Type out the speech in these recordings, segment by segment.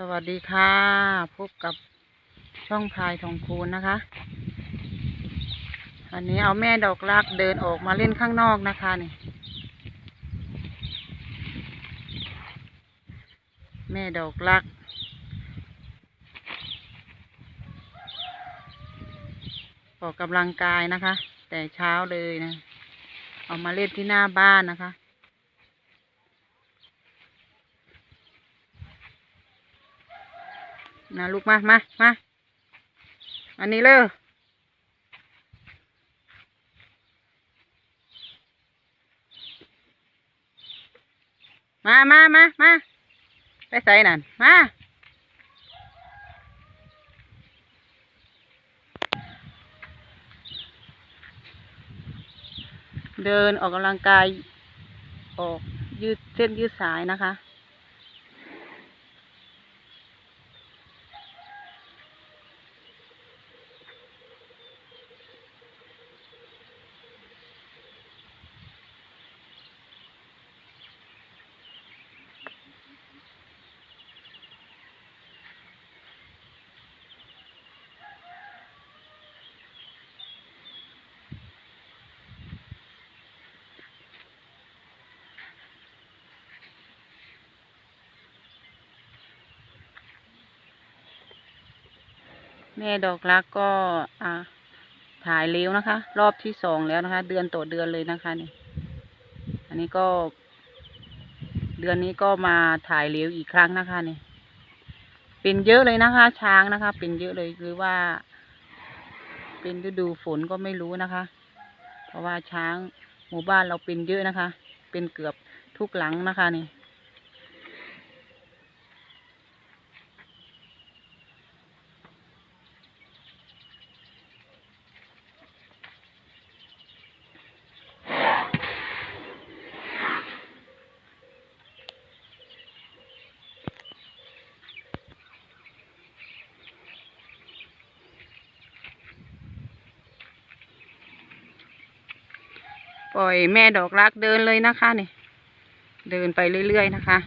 สวัสดีค่ะ พบกับช่องพายทองคูณนะคะ อันนี้เอาแม่ดอกรักเดินออกมาเล่นข้างนอกนะคะนี่ แม่ดอกรักออกกำลังกายนะคะ แต่เช้าเลยนะ เอามาเล่นที่หน้าบ้านนะคะ นะลูกมามามาอันนี้เลยมามามามาไปใส่นั่น มาเดินออกกำลังกาย ออกยืดเส้นยืดสายนะคะ แม่ดอกรักก็อ่าถ่ายเลี้ยวนะคะ รอบที่สองแล้วนะคะ เดือนต่อเดือนเลยนะคะนี่อันนี้ก็ เดือนนี้ก็มาถ่ายเลี้ยวอีกครั้งนะคะนี่เป็นเยอะเลยนะคะ ช้างนะคะ เป็นเยอะเลยคือว่า เป็นฤดูฝนก็ไม่รู้นะคะ เพราะว่าช้างหมู่บ้านเราเป็นเยอะนะคะ เป็นเกือบทุกหลังนะคะนี่ ปล่อยแม่ดอกรักเดินเลยนะคะนี่เดินไปเรื่อยๆนะคะ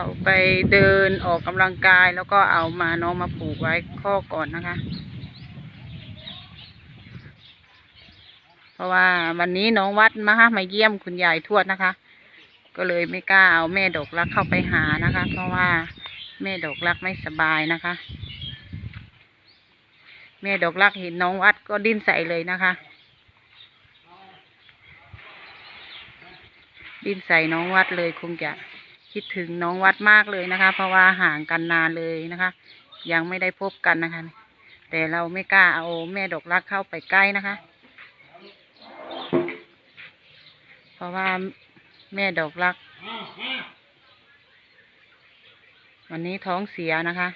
เอาไปเดินออกกำลังกายแล้วก็เอามาน้องมาผูกไว้ข้อก่อนนะคะ เพราะว่าวันนี้น้องวัดมาฮะมาเยี่ยมคุณยายทวดนะคะ ก็เลยไม่กล้าเอาแม่ดอกรักเข้าไปหานะคะ เพราะว่าแม่ดอกรักไม่สบายนะคะ แม่ดอกรักเห็นน้องวัดก็ดิ้นใส่เลยนะคะ ดิ้นใส่น้องวัดเลยคงจะ คิดถึงน้องวัดมากเลยนะคะ เพราะว่าห่างกันนานเลยนะคะ ยังไม่ได้พบกันนะคะ แต่เราไม่กล้าเอาแม่ดอกรักเข้าไปใกล้นะคะ เพราะว่าแม่ดอกรัก วันนี้ท้องเสียนะคะ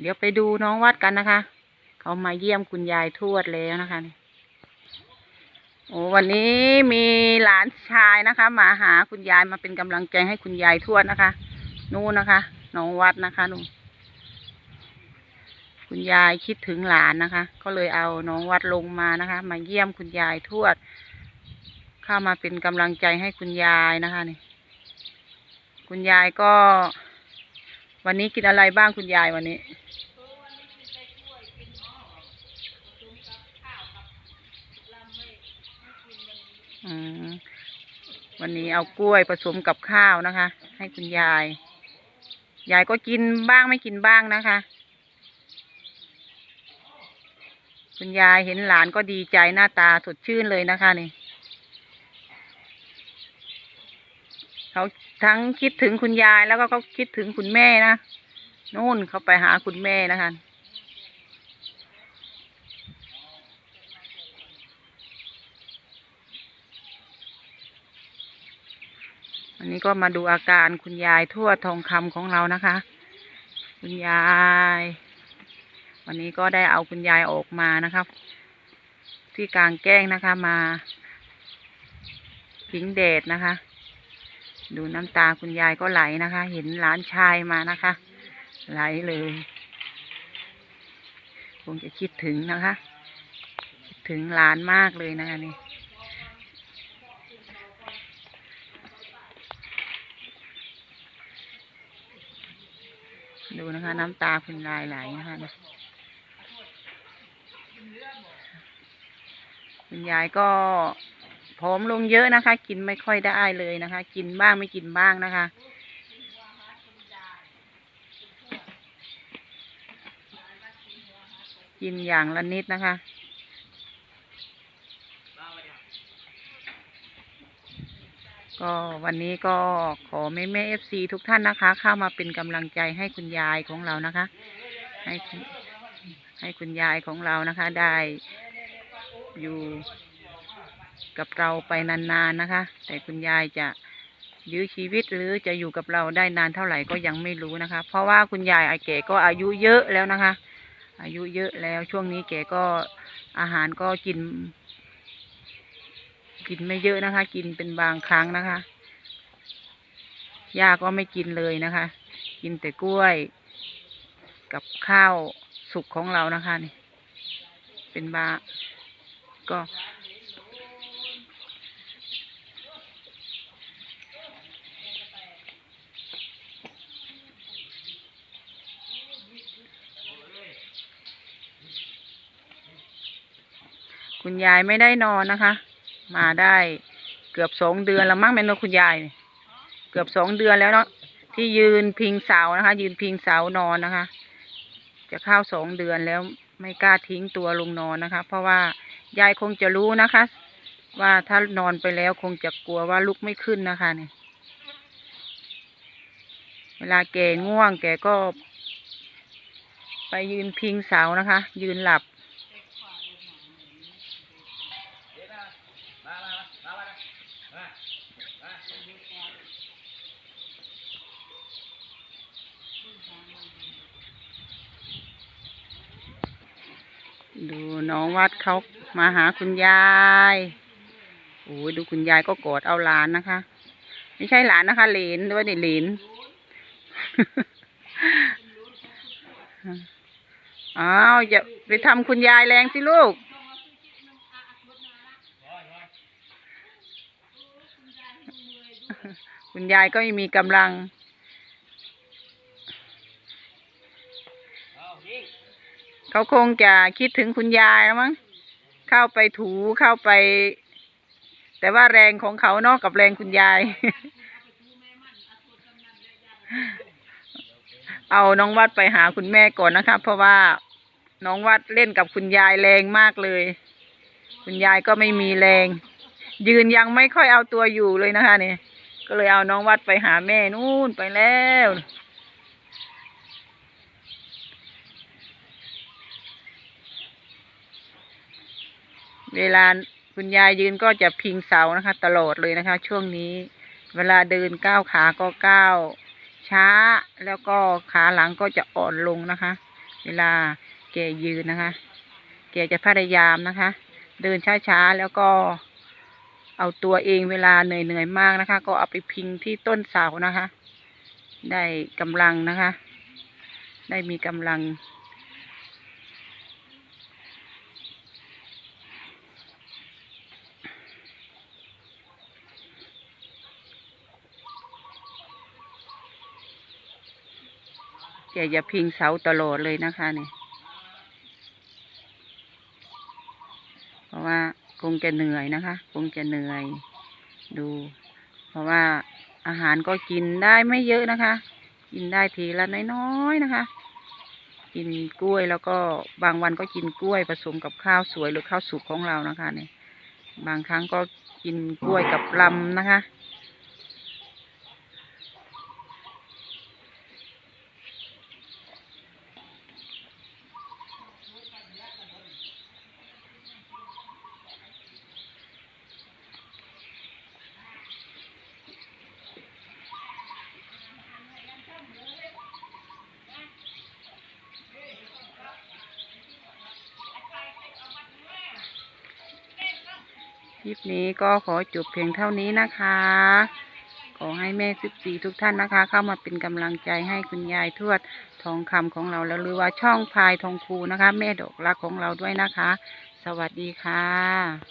เดี๋ยวไปดูน้องวัดกันนะคะ เขามาเยี่ยมคุณยายทวดแล้วนะคะโอ้วันนี้มีหลานชายนะคะ มาหาคุณยายมาเป็นกำลังใจให้คุณยายทวดนะคะ นู่นนะคะน้องวัดนะคะนู่นคุณยายคิดถึงหลานนะคะ ก็เลยเอาน้องวัดลงมานะคะ มาเยี่ยมคุณยายทวด เข้ามาเป็นกำลังใจให้คุณยายนะคะนี่ คุณยายก็ วันนี้กินอะไรบ้างคุณยายวันนี้ วันนี้เอากล้วยผสมกับข้าวนะคะ ให้คุณยาย ยายก็กินบ้างไม่กินบ้างนะคะ คุณยายเห็นหลานก็ดีใจหน้าตาสดชื่นเลยนะคะนี่เขาทั้งคิดถึงคุณยายแล้วก็เขาคิดถึงคุณแม่นะนู่นเขาไปหาคุณแม่นะคะ อันนี้ก็มาดูอาการคุณยายทั่วทองคำของเรานะคะ คุณยาย วันนี้ก็ได้เอาคุณยายออกมานะครับ ที่กลางแก้งนะคะมาพิงแดดนะคะ ดูน้ำตาคุณยายก็ไหลนะคะ เห็นหลานชายมานะคะ ไหลเลยคงจะคิดถึงนะคะ คิดถึงหลานมากเลยนะคะนี่ ดูนะคะ น้ำตาคุณยายไหลนะคะเนี่ยคุณยายก็ผอมลงเยอะนะคะ กินไม่ค่อยได้เลยนะคะ กินบ้างไม่กินบ้างนะคะกินอย่างละนิดนะคะ ก็วันนี้ก็ขอแม่แม่เอฟซีทุกท่านนะคะ เข้ามาเป็นกำลังใจให้คุณยายของเรานะคะ ให้ให้คุณยายของเรานะคะ ได้อยู่กับเราไปนานๆนะคะ แต่คุณยายจะยื้อชีวิตหรือจะอยู่กับเราได้นานเท่าไหร่ก็ยังไม่รู้นะคะ เพราะว่าคุณยายไอาแก่ก็อายุเยอะแล้วนะคะ อายุเยอะแล้วช่วงนี้แกก็อาหารก็กิน กินไม่เยอะนะคะ กินเป็นบางครั้งนะคะย่าก็ไม่กินเลยนะคะ กินแต่กล้วย กับข้าวสุกของเรานะคะนี่ เป็นบาก็คุณยายไม่ได้นอนนะคะ มาได้เกือบสองเดือนแล้วมั้งแม่นกคุณยาย เกือบสองเดือนแล้วเนาะที่ยืนพิงเสานะคะ ยืนพิงเสานอนนะคะ จะเข้าสองเดือนแล้วไม่กล้าทิ้งตัวลงนอนนะคะ เพราะว่ายายคงจะรู้นะคะ ว่าถ้านอนไปแล้วคงจะกลัวว่าลุกไม่ขึ้นนะคะเนี่ยเวลาแกง่วงแกก็ ไปยืนพิงเสานะคะ ยืนหลับ ดูน้องวัดเขามาหาคุณยายโอ้ยดูคุณยายก็กอดเอาหลานนะคะ ไม่ใช่หลานนะคะเหลนด้วยนี่เหลนอ้าวอย่าไปทำคุณยายแรงสิลูก คุณยายก็ไม่มีกำลัง เขาคงจะคิดถึงคุณยายแล้วมั้ง เข้าไปถูเข้าไป แต่ว่าแรงของเขาเนอกกับแรงคุณยาย เอาน้องวัดไปหาคุณแม่ก่อนนะคะเพราะว่าน้องวัดเล่นกับคุณยายแรงมากเลย คุณยายก็ไม่มีแรง ยืนยังไม่ค่อยเอาตัวอยู่เลยนะคะเนี่ย ก็เลยเอาน้องวัดไปหาแม่นู่นไปแล้ว เวลาคุณยายยืนก็จะพิงเสานะคะ ตลอดเลยนะคะ ช่วงนี้ เวลาเดินก้าวขาก็ก้าวช้า แล้วก็ขาหลังก็จะอ่อนลงนะคะ เวลาแกยืนนะคะ แกจะพยายามนะคะ เดินช้าๆแล้วก็ เอาตัวเองเวลาเหนื่อยๆมากนะคะ ก็เอาไปพิงที่ต้นเสานะคะ ได้กำลังนะคะ ได้มีกำลังแกจะพิงเสาตลอดเลยนะคะเนี่ย เพราะว่าค งจะเหนื่อยนะคะ คงจะเหนื่อย ดู เพราะว่าอาหารก็กินได้ไม่เยอะนะคะ กินได้ทีละน้อยๆนะคะ กินกล้วยแล้วก็บางวันก็กินกล้วยผสมกับข้าวสวยหรือข้าวสุกของเรานะคะเนี่ย บางครั้งก็กินกล้วยกับลำนะคะ ลิปนี้ก็ขอจบเพียงเท่านี้นะคะ ขอให้แม่สิบสี่ทุกท่านนะคะ เข้ามาเป็นกำลังใจให้คุณยายทวดทองคำของเราแล้วหรือว่าช่องพายทองคูนะคะ แม่ดอกรักของเราด้วยนะคะ สวัสดีค่ะ